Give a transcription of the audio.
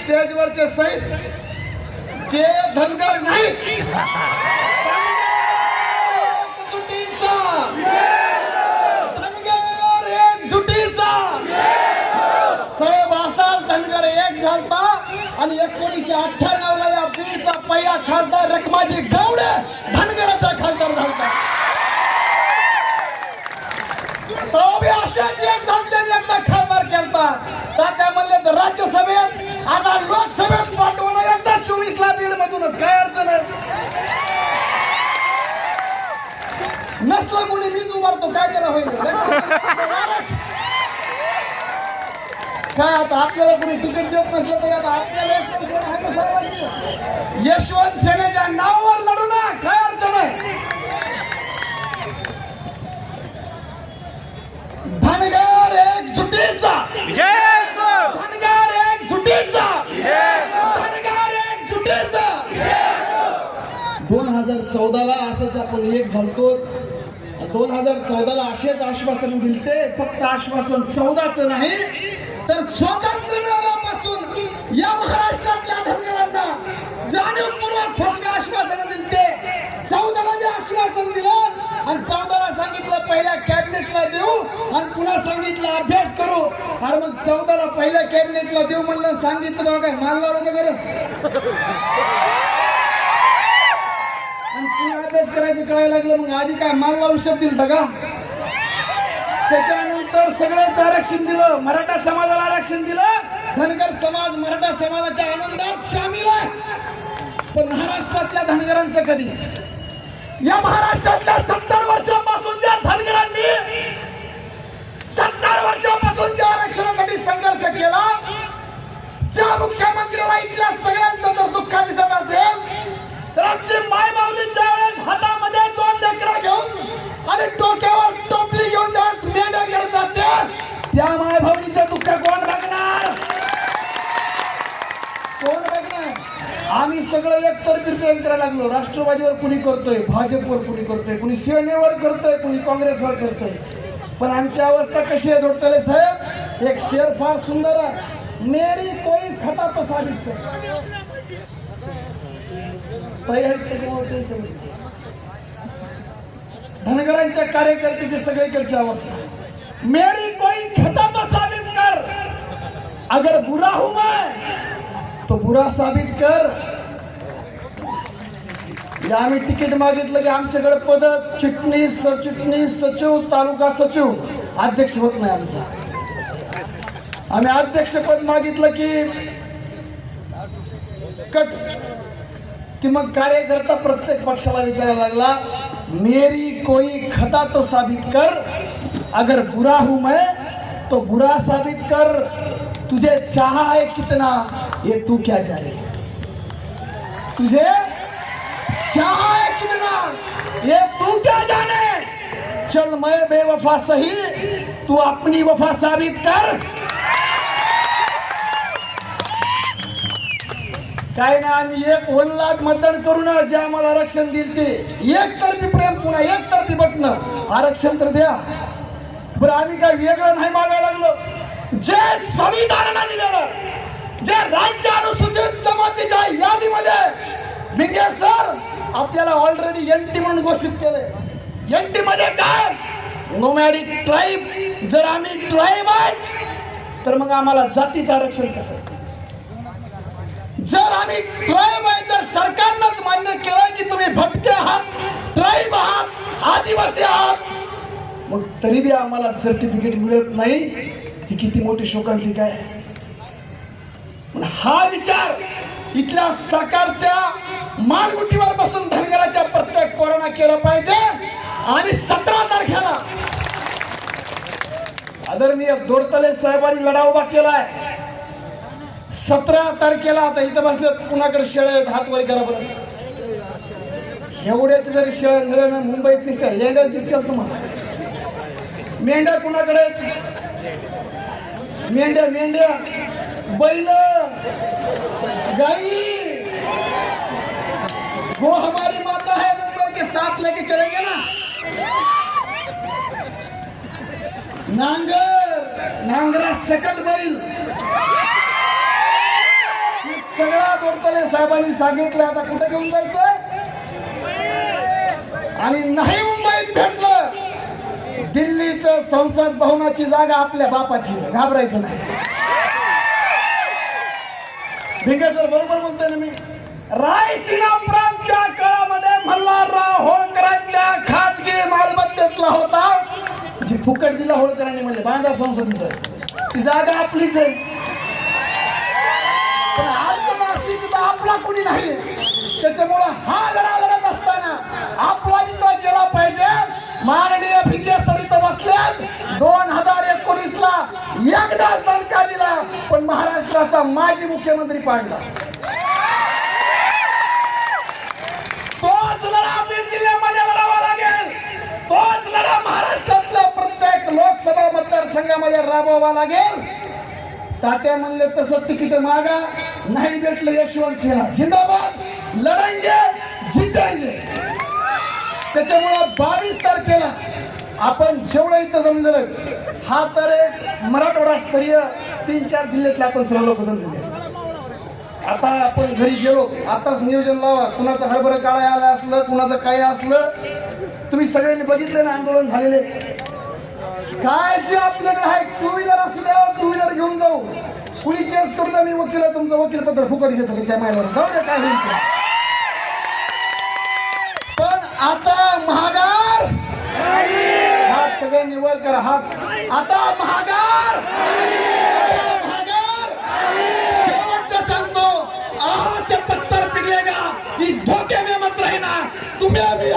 स्टेजवरचे सहित ते धनगर नाही एकजुटीचा धनगर साहेब असाच धनगर एक झालता आणि एकोणीसशे अठ्ठ्याण्णव ला या बीडचा पहिला खासदार रकमाजी गौड धनगराचा खासदार झालता. साहेब अशाच एक झालते एकदा खासदार केलता. तात्या म्हणले तर राज्यसभेत आता लोकसभेत पाठवणं एकदा चोवीस ला बीड मधूनच काय अडचण आहे? नसलं कोणी मी उभारतो. काय केला होईल? काय आता आपल्याला कोणी तिकीट देत नसलं तरी आता आपल्याला एक यशवंत सेनेच्या नावावर लढू ना काय अडचण आहे? दोन हजार चौदाला असंच आपण एक झालतो. दोन हजार चौदाला असेच आश्वासन दिलते. फक्त आश्वासन चौदाच नाही तर स्वातंत्र्य मिळाल्यापासून या महाराष्ट्रातल्या धनगरांना जाणीवपूर्वक फक्त आश्वासन दिलते. चौदाला मी आश्वासन दिलं आणि चौदाला सांगितलं पहिल्या कॅबिनेटला देऊ आणि पुन्हा सांगितलं अभ्यास करू. अरे मग चौदाला पहिल्या कॅबिनेटला देऊ म्हणलं सांगितलं काय माल लावलं होतं बरं आणि पुन्हा अभ्यास करायचं कळायला लागलं मग आधी काय माल लावू शकतील का त्याच्यानंतर सगळ्याच आरक्षण दिलं मराठा समाजाला आरक्षण दिलं धनगर समाज मराठा समाजाच्या आनंदात सामील आहे. पण महाराष्ट्रातल्या धनगरांचं कधी? या महाराष्ट्रातल्या सत्तर वर्षापासून ज्या धनगरांनी सत्तर वर्षापासून ज्या आरक्षणासाठी संघर्ष केला ज्या मुख्यमंत्र्याला इथल्या सगळ्यांचं जर दुःख दिसत असेल तर आमची माय माऊलीच्या वेळेस हातामध्ये दोन लेकरं घेऊन आणि डोक्यावर टोपली घेऊन ज्यावेळेस मेंढ्याकडे जाते त्या माय भाऊलीचं दुःख कोण बघणार? कोण बघणार? आम्ही सगळं एकतर्फी प्रेम करायला लागलो. राष्ट्रवादीवर कुणी करतोय? भाजपवर कुणी करतोय? कुणी सेनेवर करतोय? कुणी काँग्रेसवर करतोय? पण आमची अवस्था कशी आहे दोडतले साहेब? एक शेर फार सुंदर आहे. मेरी कोई खता तो साबित कर धनगरांच्या कार्यकर्त्याची सगळीकडची अवस्था. मेरी कोई खता तो साबित कर. अगर बुरा हूं मैं तो बुरा साबित कर. या आम्ही तिकीट मागितलं की आमच्याकडे पद चिटणीस सरचिटणीस सचिव तालुका सचिव अध्यक्ष होत नाही आमचा. आम्ही अध्यक्षपद मागितलं की कट कि मग कार्यकर्ता प्रत्येक पक्षाला विचारायला लागला, मेरी कोई खता तो साबित कर, अगर बुरा हूँ मैं तो बुरा साबित कर, तुझे चाहा है कितना, ये तू क्या जाने? तुझे चाहा है कितना, ये तू क्या जाने? चल मैं बेवफा सही, तू अपनी वफा साबित कर। काय ना आम्ही एक वन लाख मतदान करू ना जे आम्हाला आरक्षण दिल ते. एकतर्फी प्रेम पुन्हा एकतर्फी बटन. आरक्षण तर द्या. बरं आम्ही काय वेगळं नाही मागायला लागलो. जे संविधानाने दिलेलं जे राज्य अनुसूचित जमातीच्या यादीमध्ये भिंगे सर आपल्याला ऑलरेडी एनटी म्हणून घोषित केलंय. एनटी म्हणजे काय? नोमॅडिक ट्राईब जर आम्ही ट्राईब आहेत तर मग आम्हाला जातीचं आरक्षण कसं जर आम्ही ट्राईब आहे जर सरकारनंच मान्य केलं की तुम्ही भटके आहात ट्राईब आहात आदिवासी आहात. मग तरी बी आम्हाला सर्टिफिकेट मिळत नाही. ही किती मोठी शोकांतिका आहे. पण हा विचार इथल्या सरकारच्या मानगुटीवर बसून धनगराच्या प्रत्येक कोरोना केलं पाहिजे. आणि सतरा तारखेला आदरणीय दोरतले साहेबांनी लढा उभा केलाय. सतरा तारखेला आता इथं बसले कुणाकडे शेळ आहेत हात वर करा बरं. एवढ्याच जरी शेळ झालं ना मुंबईत दिसत्या लेंड्या दिसत्या तुम्हाला. मेंढ्या कुणाकडे आहेत? मेंढ्या मेंढ्या. बैल! गाई! वो हमारी माता है मुंबई के साथ लेके चलेंगे ना. नांगर! नांगरा सकट बैल. गोडतले साहेबांनी सांगितलं आता कुठे घेऊन जायचंय? आणि नाही मुंबईत भेटलं दिल्लीचं संसद भवनाची जागा आपल्या बापाची. घाबरायचं नाही. भिंगे सर बरोबर बोलतोय ना मी? रायसीना प्रांतच्या काळामध्ये मल्हारराव होळकरांच्या खासगी मालमत्तेतला होता. जी फुकट दिला होळकरांनी म्हणजे बांधा संसद ती जागा आपलीच आहे. नाशिक आपला कोणी नाही. त्याच्यामुळं हा लढा लढत असताना आपला विचार केला पाहिजे. माननीय भिके सर इथं बसल्यात दोन हजार एकोणीस ला एकदाच दणका दिला पण महाराष्ट्राचा माजी मुख्यमंत्री पाडला. तोच लढा बीड जिल्ह्यामध्ये लढावा लागेल. तोच लढा महाराष्ट्रातल्या प्रत्येक लोकसभा मतदारसंघामध्ये राबवावा लागेल. तात्या म्हणले तसं तिकीट मागा नाही भेटलं यशवंत सिन्हा जिंदाबाद लढांगे जिंकांगे त्याच्यामुळं बावीस तारखेला आपण जेवढं इथं जमलेलं हा तर एक मराठवाडा स्तरीय तीन चार जिल्ह्यातले आपण सर्व लोक जमलेले आता आपण घरी गेलो आताच नियोजन लावा. कुणाचं हरभर काळा आलं असलं कुणाचं काय असलं तुम्ही सगळ्यांनी बघितलं ना आंदोलन झालेले. काय जे आपल्याकडे आहे टू व्हीलर असू द्या टू व्हीलर घेऊन जाऊ. कुणी केस करू द्या मी वकील आहे, तुमचं वकील पत्र फुकट घेतो त्याच्या मायला जाऊ द्या काय होईल ते. पण आता महागार! हात सगळ्यांनी वर करा हात. आता महागार! आता महागार! शेवटचं सांगतो आज से पत्थर पिघलेगा. इस धोखे में मत रहना. तुम्हें भी